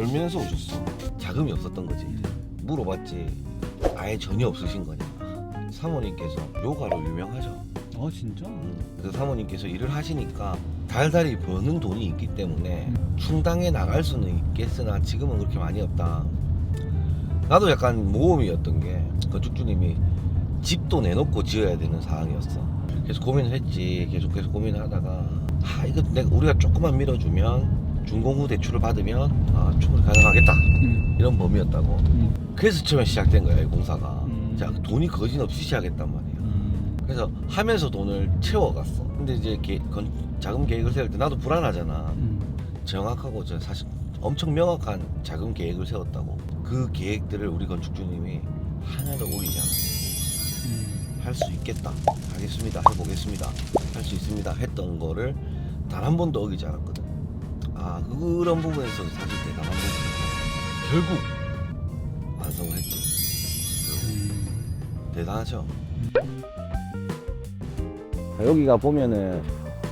떨면서 오셨어. 자금이 없었던 거지. 물어봤지. 아예 전혀 없으신 거냐. 사모님께서 요가로 유명하죠. 아 진짜? 그래서 사모님께서 일을 하시니까 달달이 버는 돈이 있기 때문에 충당해 나갈 수는 있겠으나 지금은 그렇게 많이 없다. 나도 약간 모험이었던 게 건축주님이 집도 내놓고 지어야 되는 상황이었어. 계속 고민을 했지. 계속 계속 고민을 하다가 아 이거 내가 우리가 조금만 밀어주면 중공후 대출을 받으면 아 충분히 가능하겠다. 응. 이런 범위였다고. 응. 그래서 처음에 시작된 거야 이 공사가. 음. 자 돈이 거진 없이 시작했단 말이야. 음. 그래서 하면서 돈을 채워갔어. 근데 이제 계, 건, 자금 계획을 세울 때 나도 불안하잖아. 음. 정확하고 저 사실 엄청 명확한 자금 계획을 세웠다고. 그 계획들을 우리 건축주님이 하나도 오이지 않았어. 음. 할수 있겠다. 하겠습니다. 해보겠습니다. 할 수 있습니다. 했던 거를 단 한 번도 어기지 않았거든. 아 그런 부분에서 사실 대단한 부분이야. 결국 완성을 했지. 음. 대단하죠. 여기가 보면은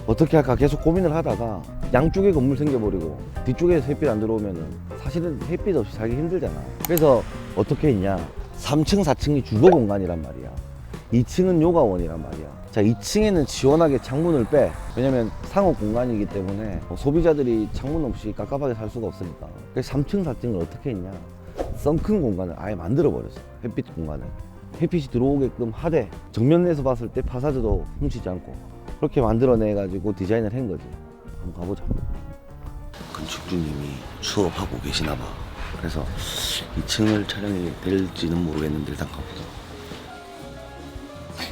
어떻게 할까 계속 고민을 하다가 양쪽에 건물 생겨버리고 뒤쪽에 햇빛 안 들어오면은 사실은 햇빛 없이 살기 힘들잖아. 그래서 어떻게 했냐? 3층, 4층이 주거 공간이란 말이야. 2층은 요가원이란 말이야. 자, 2층에는 시원하게 창문을 빼. 왜냐면 상업 공간이기 때문에 뭐 소비자들이 창문 없이 깝깝하게 살 수가 없으니까. 그래서 3층, 4층을 어떻게 했냐? 썬큰 공간을 아예 만들어 버렸어. 햇빛 공간을. 햇빛이 들어오게끔 하되 정면에서 봤을 때 파사드도 훔치지 않고 그렇게 만들어내 가지고 디자인을 한 거지. 한번 가보자. 건축주님이 수업하고 계시나 봐. 그래서 2층을 촬영이 될지는 모르겠는데 일단 가보자.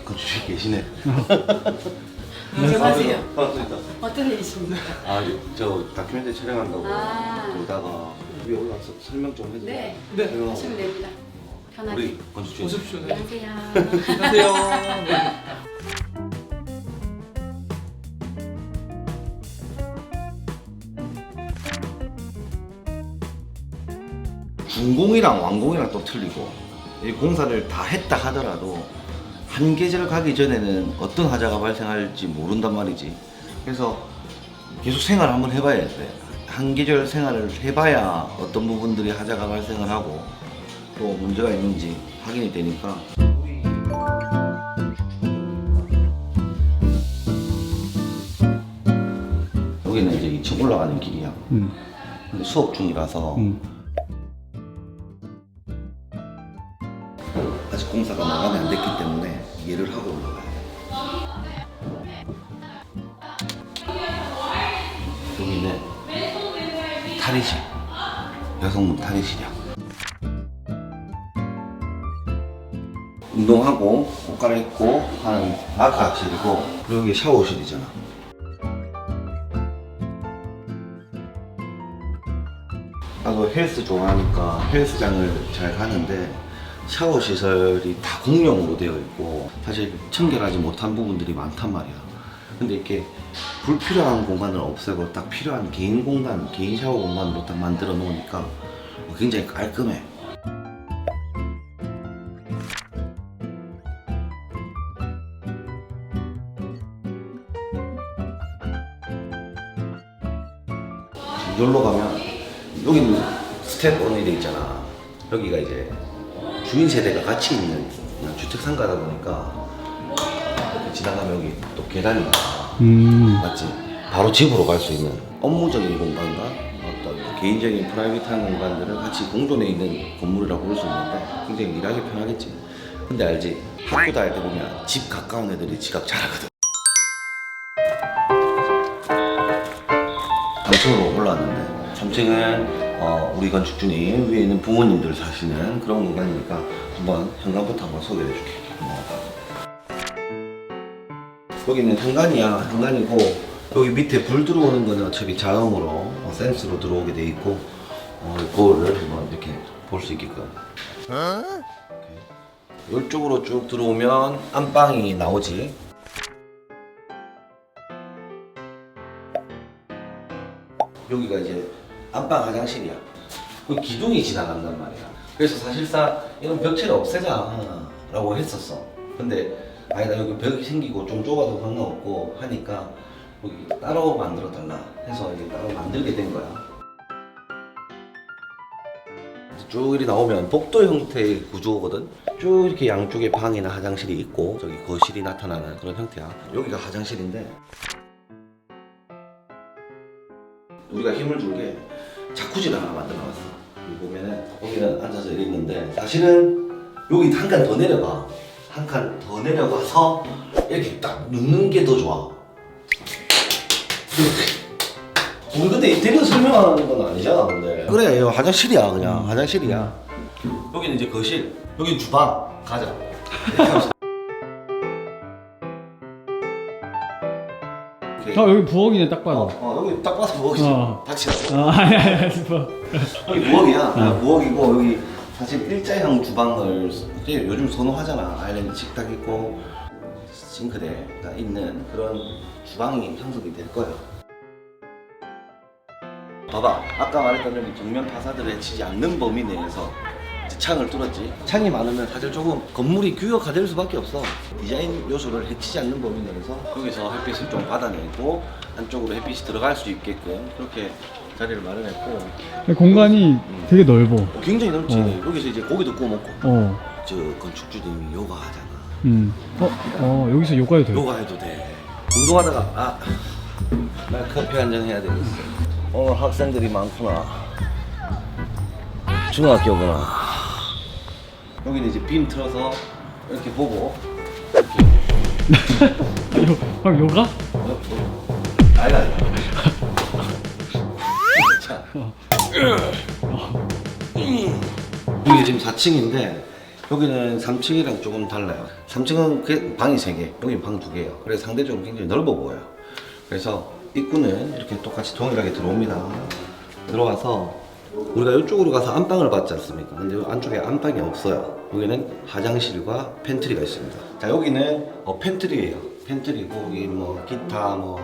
건축주님 계시네. 안녕하세요. 반갑습니다. 어떤 일이십니까? 아, 저 다큐멘터리 촬영한다고 아. 그러다가 위에 올라와서 설명 좀 해주세요. 네, 네. 하시면 됩니다. 편하게. 우리 건축주님. 오십시오. 네. 안녕하세요. 안녕하세요. 네. 준공이랑 완공이랑 또 틀리고 이 공사를 다 했다 하더라도 한 계절 가기 전에는 어떤 하자가 발생할지 모른단 말이지. 그래서 계속 생활을 한번 해봐야 돼. 한 계절 생활을 해봐야 어떤 부분들이 하자가 발생을 하고 또 문제가 있는지 확인이 되니까. 여기는 이제 2층 올라가는 길이야. 음. 근데 수업 중이라서 음. 아직 공사가 마감이 안 됐기 때문에 이해를 하고 올라가야 돼. 여기는 탈의실. 여성분 탈의실이야. 운동하고 옷 갈아입고 하는 마크학실이고 그리고 여기 샤워실이잖아. 나도 헬스 좋아하니까 헬스장을 잘 가는데 샤워 시설이 다 공용으로 되어 있고 사실 청결하지 못한 부분들이 많단 말이야. 근데 이렇게 불필요한 공간을 없애고 딱 필요한 개인 공간, 개인 샤워 공간으로 딱 만들어 놓으니까 굉장히 깔끔해. 여기로 가면 여기는 스텝 원이 돼 있잖아. 여기가 이제 주인 세대가 같이 있는 주택 상가다 보니까 이렇게 지나가면 여기 또 계단이 있다. 음. 맞지? 바로 집으로 갈 수 있는 업무적인 공간과 어떤 개인적인 프라이빗한 공간들을 같이 공존해 있는 건물이라고 볼 수 있는데 굉장히 일하기 편하겠지. 근데 알지? 학교 다닐 때 보면 집 가까운 애들이 지각 잘하거든. 3층으로 올라왔는데 3층은 어, 우리 건축주님 위에는 부모님들 사시는 그런 공간이니까 한번 현관부터 한번 소개해 줄게. 어. 여기는 현관이야. 현관이고 여기 밑에 불 들어오는 거는 어차피 자동으로 어, 센스로 들어오게 돼 있고 어, 거울을 한번 이렇게 볼 수 있게끔. 이렇게. 이쪽으로 쭉 들어오면 안방이 나오지. 여기가 이제 안방 화장실이야. 그 기둥이 지나간단 말이야. 그래서 사실상 이런 벽체를 없애자라고 했었어. 근데 아니다 여기 벽이 생기고 좀 좁아도 상관없고 하니까 여기 따로 만들어 달라 해서 이게 따로 만들게 된 거야. 쭉 이리 나오면 복도 형태의 구조거든. 쭉 이렇게 양쪽에 방이나 화장실이 있고 저기 거실이 나타나는 그런 형태야. 여기가 화장실인데 자쿠지를 하나 만들어 놨어. 여기 보면은 여기는 앉아서 있는데 사실은 여기 한 칸 더 내려가. 한 칸 더 내려가서 이렇게 딱 눕는 게 더 좋아. 우리 근데 인테리어 설명하는 건 아니잖아, 근데. 그래, 이거 화장실이야, 그냥. 화장실이야. 여기는 이제 거실, 여기는 주방. 가자. 이렇게. 아 여기 부엌이네 딱 어, 봐도. 어, 여기 딱 봐서 부엌이지. 어. 닥치라. 아 아니 아니 아니 부엌. 여기 부엌이야. 어. 부엌이고 여기 사실 일자형 주방을 이게 요즘 선호하잖아. 아일랜드 식탁 있고 싱크대가 있는 그런 주방이 형성이 될 거예요. 봐봐. 아까 말했던 여기 정면 파사드를 해치지 않는 범위 내에서 창을 뚫었지. 창이 많으면 사실 조금 건물이 규격화 될 수밖에 없어. 디자인 요소를 해치지 않는 범위 내에서 여기서 햇빛을 좀 받아내고 안쪽으로 햇빛이 들어갈 수 있게끔 그렇게 자리를 마련했고 공간이 되게 넓어. 굉장히 넓지. 어. 여기서 이제 고기도 구워 먹고. 어. 저 건축주님이 요가 하잖아. 음. 어, 어 여기서 요가도 돼. 요가 해도 돼. 운동하다가 아, 나 커피 한 잔 해야 되겠어. 오늘 학생들이 많구나. 중학교구나. 여기는 이제 빔 틀어서 이렇게 보고 아, 요, 방 요가? 아니다. 아니다. 자. 여기 지금 4층인데 여기는 3층이랑 조금 달라요. 3층은 그 방이 3개, 여기 방 2개예요. 그래서 상대적으로 굉장히 넓어 보여요. 그래서 입구는 이렇게 똑같이 동일하게 들어옵니다. 들어와서 우리가 이쪽으로 가서 안방을 봤지 않습니까? 근데 안쪽에 안방이 없어요. 여기는 화장실과 팬트리가 있습니다. 자 여기는 어, 팬트리예요. 팬트리고 여기 뭐 기타 뭐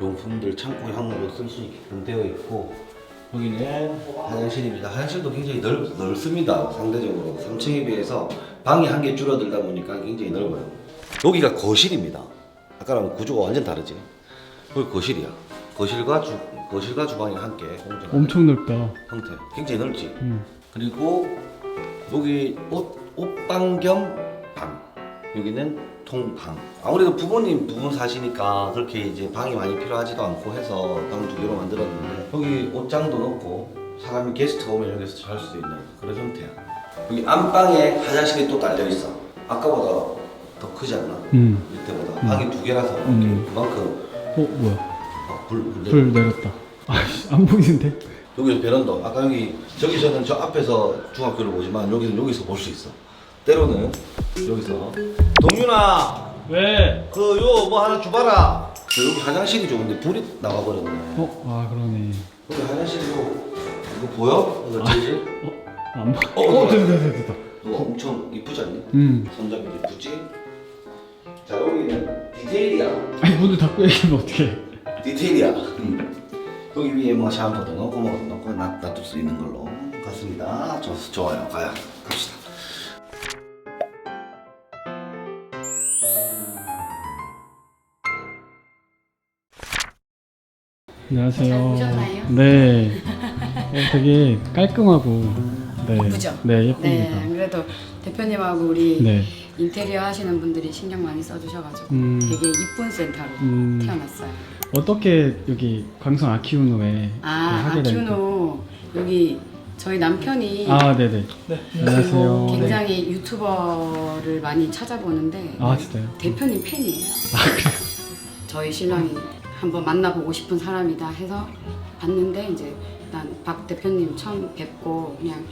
용품들 창고 형으로 쓸 수 있게끔 되어 있고 여기는 화장실입니다. 화장실도 굉장히 넓, 넓습니다. 상대적으로 3층에 비해서 방이 한 개 줄어들다 보니까 굉장히 넓어요. 여기가 거실입니다. 아까랑 구조가 완전 다르지. 여기 거실이야. 거실과 주 거실과 주방이 함께 공존하는 엄청 넓다. 형태. 굉장히 넓지. 음. 그리고 여기 옷 옷방 겸 방. 여기는 통방. 아무래도 부모님 두분 사시니까 그렇게 이제 방이 많이 필요하지도 않고 해서 방 두 개로 만들었는데 여기 옷장도 넣고 사람이 게스트 오면 여기서 잘 수도 있는 그런 형태야. 여기 안방에 화장실이 또 딸려 있어. 아까보다 더 크지 않나? 음. 이때보다 방이 두 개라서 음. 그만큼 어 뭐야? 어, 불, 불, 불 내렸다. 아씨 안 보이는데? 여기서 베란다. 아까 여기 저기서는 저 앞에서 중학교를 보지만 여기는 여기서 볼 수 있어. 때로는 여기서 동윤아 왜? 그 요 뭐 하나 줘봐라. 저 여기 화장실이 좋은데 불이 나가버렸네. 어? 아 그러네. 여기 화장실이고 이거 보여? 이거 재질? 어? 안 봐. 어, 어, 어, 됐다 됐다 됐다. 이거 엄청 이쁘지 않니? 음. 손잡이 이쁘지? 자 여기는 디테일이야. 아니 문을 닫고 얘기하면 어떡해. 디테일이야. 음. 여기 위에 뭐 샴푸도 넣고 뭐 넣고 놔- 놔둘 수 있는 걸로 같습니다. 좋, 좋아요. 가요. 갑시다. 안녕하세요. 잘 보셨나요? 네. 어, 되게 깔끔하고 네. 예쁘죠? 네 네, 예쁩니다. 안 그래도 대표님하고 우리 네. 인테리어 하시는 분들이 신경 많이 써주셔가지고 음. 되게 이쁜 센터로 음. 태어났어요. 어떻게 여기 광성 아키우노에 아, 하게 된- 아키우노 여기 저희 남편이 아 네네. 안녕하세요. 네. 굉장히 유튜버를 많이 찾아보는데 아 진짜요? 대표님 팬이에요. 저희 신랑이 한번 만나보고 싶은 사람이다 해서 봤는데 이제 난 박 대표님 처음 뵙고 그냥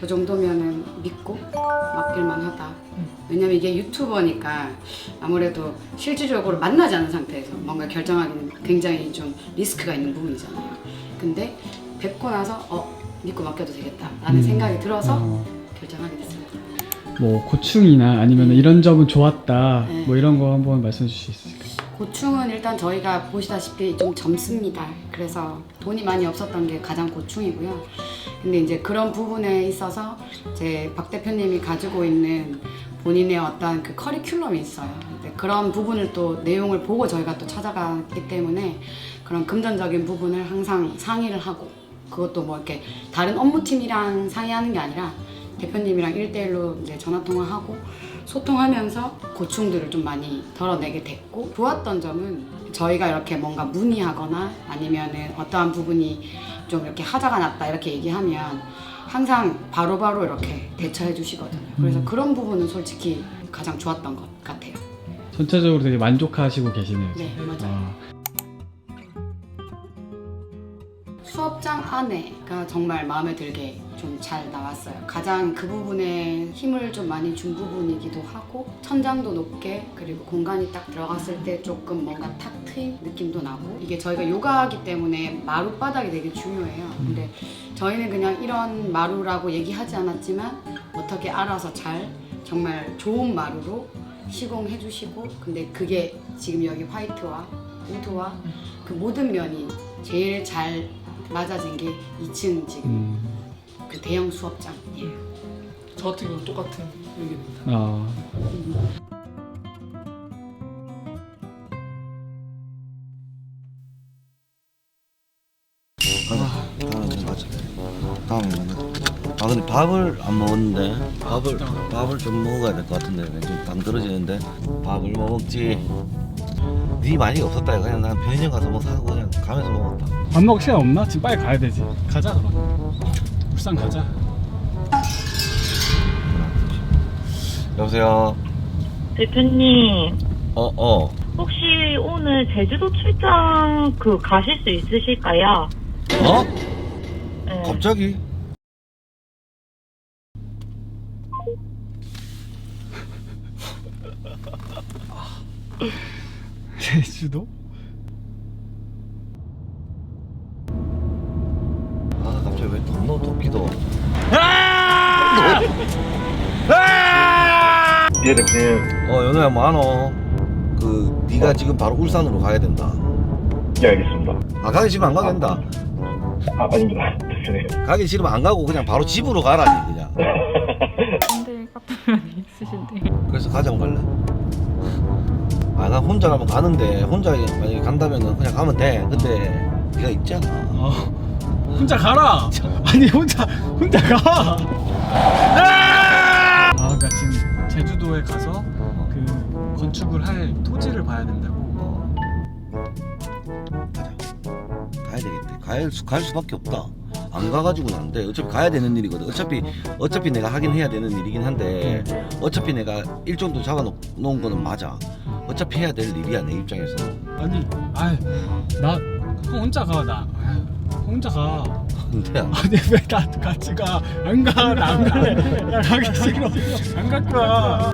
저 정도면은 믿고 맡길만 하다. 왜냐면 이게 유튜버니까 아무래도 실질적으로 만나지 않은 상태에서 뭔가 결정하기는 굉장히 좀 리스크가 있는 부분이잖아요. 근데 뵙고 나서 어 믿고 맡겨도 되겠다라는 음. 생각이 들어서 어, 결정하게 됐습니다. 뭐 고충이나 아니면 이런 점은 좋았다. 네. 뭐 이런 거 한번 말씀해 주실 수 있을까요? 고충은 일단 저희가 보시다시피 좀 젊습니다. 그래서 돈이 많이 없었던 게 가장 고충이고요. 근데 이제 그런 부분에 있어서 제 박 대표님이 가지고 있는 본인의 어떤 그 커리큘럼이 있어요. 그런 부분을 또 내용을 보고 저희가 또 찾아갔기 때문에 그런 금전적인 부분을 항상 상의를 하고 그것도 뭐 이렇게 다른 업무팀이랑 상의하는 게 아니라 대표님이랑 일대일로 이제 전화 통화하고 소통하면서 고충들을 좀 많이 덜어내게 됐고 좋았던 점은 저희가 이렇게 뭔가 문의하거나 아니면은 어떠한 부분이 좀 이렇게 하자가 났다 이렇게 얘기하면 항상 바로 바로 이렇게 대처해 주시거든요. 그래서 그런 부분은 솔직히 가장 좋았던 것 같아요. 전체적으로 되게 만족하시고 계시네요. 네, 맞아요. 아, 수업장 안에가 정말 마음에 들게 좀 잘 나왔어요. 가장 그 부분에 힘을 좀 많이 준 부분이기도 하고 천장도 높게 그리고 공간이 딱 들어갔을 때 조금 뭔가 탁 트인 느낌도 나고 이게 저희가 요가하기 때문에 마루 바닥이 되게 중요해요. 근데 저희는 그냥 이런 마루라고 얘기하지 않았지만 어떻게 알아서 잘 정말 좋은 마루로 시공해 주시고 근데 그게 지금 여기 화이트와 우드와 그 모든 면이 제일 잘 맞아진 게 2층 지금 음, 그 대형 수업장이에요. 저 같은 경우는 똑같은 얘기입니다. 아, 다음에. 다음에 맞아. 아 근데 밥을 안 먹었는데 밥을 밥을 좀 먹어야 될 것 같은데 좀당 떨어지는데 밥을 뭐 먹지? 네 많이 없었다 그냥 난 편의점 가서 뭐 사고 그냥 가면서 먹었다. 밥 먹을 시간 없나? 지금 빨리 가야 되지. 가자 그럼. 울산 가자. 여보세요. 대표님, 어 어. 혹시 오늘 제주도 출장 그 가실 수 있으실까요? 어? 네. 갑자기? 제주도? 아 갑자기 왜 분노 도끼도? 예, 대표님. 어 연우야 뭐하노? 그 네가 지금 바로 울산으로 가야 된다. 예, 알겠습니다. 아 가기 싫으면 안 가게 된다. 아, 아닙니다, 대표님. 가기 싫으면 안 가고 그냥 바로 집으로 가라니 그냥. 근데 같은 면이 있으신데. 그래서 가자고 갈래? 아 나 혼자 가면 가는데 혼자 만약에 간다면은 그냥 가면 돼. 근데 네가 있잖아. 어. 혼자 가라. 아니 혼자 혼자 가. 아, 그러니까 지금 제주도에 가서 그 건축을 할 토지를 봐야 된다고. 어. 가자. 가야 되겠대. 갈, 수, 갈 수밖에 없다. 안 가가지고는 안 돼. 어차피 가야 되는 일이거든. 어차피 어차피 내가 하긴 해야 되는 일이긴 한데 어차피 내가 일정도 잡아놓은 거는 맞아. 어차피 해야 될 일이야 내 입장에서. 아니, 아이, 나형 혼자 가. 나 아이, 혼자 가. 근데 아니 왜 나 같이 가? 안 가. 나안 갈래. 나 가기 싫어. 안갈 거야.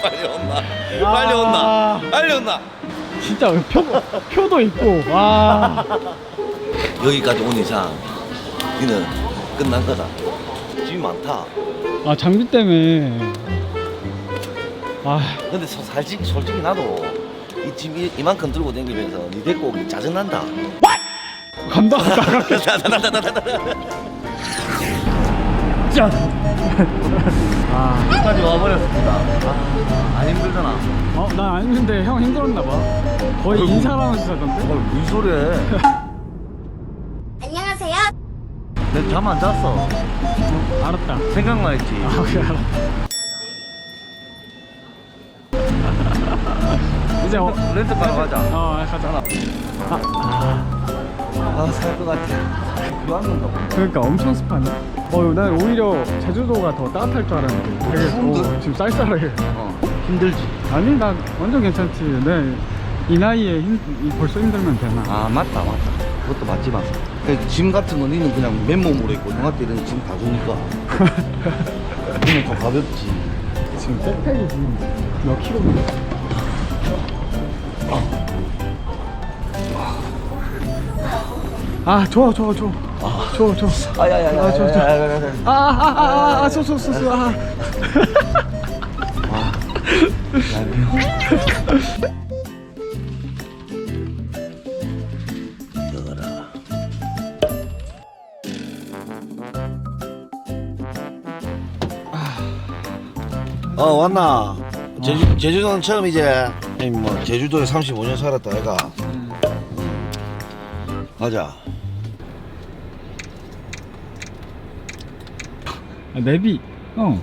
빨리 온나. 빨리 온나. 빨리 온나. 진짜 표 표도 있고. 와. 여기까지 온 이상 니는 끝난 거다. 짐이 많다. 아 장비 때문에. 아, 근데 서- 솔직히 솔직히 나도 이 짐 이만큼 들고 다니면서 니 데리고 오기 짜증난다. 감당 안 가. 짠. 아, 여기까지 와버렸습니다. 아, 안 힘들잖아. 어, 난 아닌데 형 힘들었나 봐. 거의. 인사하면서 자던데. 어, 무슨 소리해? 안녕하세요. 내잠안 잤어. 알았다. 생각만 했지. 아, 그래 알았다. 이제 어, 렌트카로 가자. 어 가자. 아, 살것 같아. 봐. 그러니까 엄청 습하네. 어, 난 오히려 제주도가 더 따뜻할 줄 알았는데 되게 어, 지금 쌀쌀해. 어, 힘들지. 아니 나 완전 괜찮지. 내 이 나이에 힘, 이 벌써 힘들면 되나? 아, 맞다, 맞다. 그것도 맞지만. 그짐 같은 거 니는 그냥 맨몸으로 입고 형한테 이런 짐 다 주니까. 니는 더 가볍지. 지금 백팩이 지금 몇 킬로인데? 아 좋아 좋아 좋아 좋아 좋아 아야야야. 아, 저, 저. 아아아아아 소소소소 아 왔나? 제주, 제주도는 처음 이제 형님 뭐 제주도에 35년 살았다 애가. 음. 가자 아, 내비. 형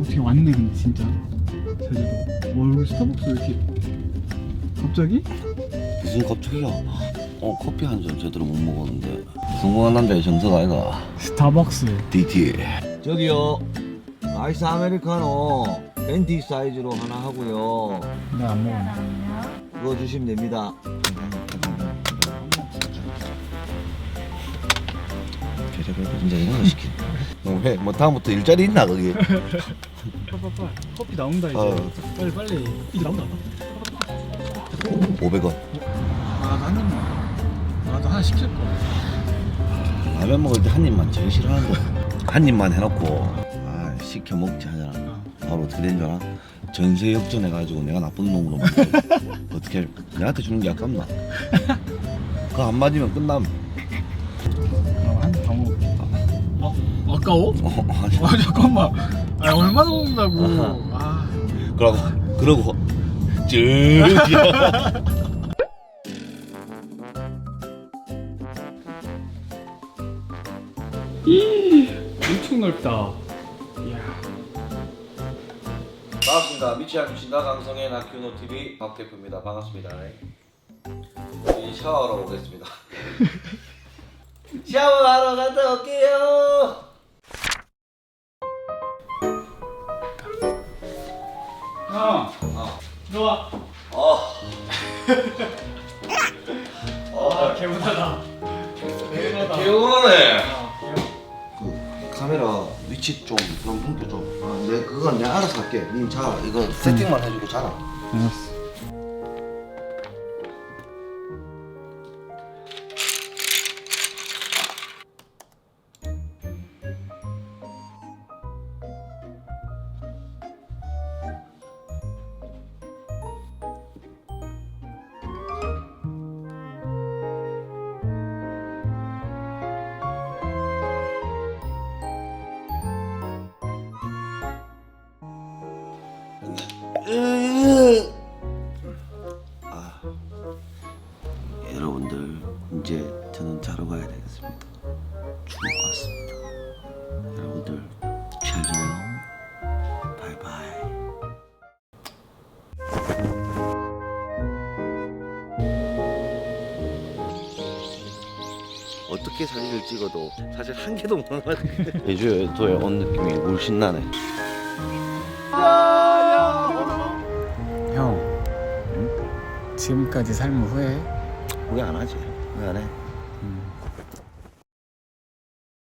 어떻게 왔네 근데 진짜. 제주도. 와 여기 스타벅스 왜 이렇게 갑자기? 무슨 갑자기야? 어 커피 한 잔 제대로 못 먹었는데. 성공한 남자의 정석 아이가. 스타벅스. DT 저기요 아이스 아메리카노 벤티 사이즈로 하나 하고요. 내가 안 먹었네. 그거 주시면 됩니다. 진짜 이런 거 시키네. 왜? 뭐 다음부터 일자리 있나 거기? 빨빨빨 커피 나온다 이제. 어. 빨리 빨리. 이제 나온다 500원. 아한 입만 나도 하나 시킬 거야 라면 먹을 때 한 입만 제일 싫어하는 거. 한 입만 해놓고. 아 시켜 먹지 하잖아. 바로 어떻게 된줄 알아? 전세 역전해가지고 내가 나쁜 놈으로 만들어. 어떻게 내한테 주는 게 아깝나? 그거 안 맞으면 끝남. 한 먹을게 어? 아까워? 어, 아니, 아 잠깐만 아 얼마나 먹는다고 아 그러고 그러고 쭉. 엄청 넓다 반갑습니다. 미치 않고 신다 강성의 나큐노 TV 박 대표입니다. 반갑습니다. 이 샤워하러 오겠습니다. 샤워하러 갔다 올게요. 형 들어와 어. 아 개운하다 개운하다 개운하네. 그 카메라 위치 좀 그런 분표 좀. 아, 내 그건 내가 알아서 할게. 님 자, 이거 세팅만 해주고 자라. 알았어 여러분들 이제 저는 자러 가야 되겠습니다. 죽을 것 같습니다. 여러분들 잘 자요. 바이바이. 어떻게 사진을 찍어도 사실 한 개도 못 나와. 제주도에 온 느낌이 물씬 나네. 형 지금까지 삶을 후회해? 후회 안 하지. 후회 안 해.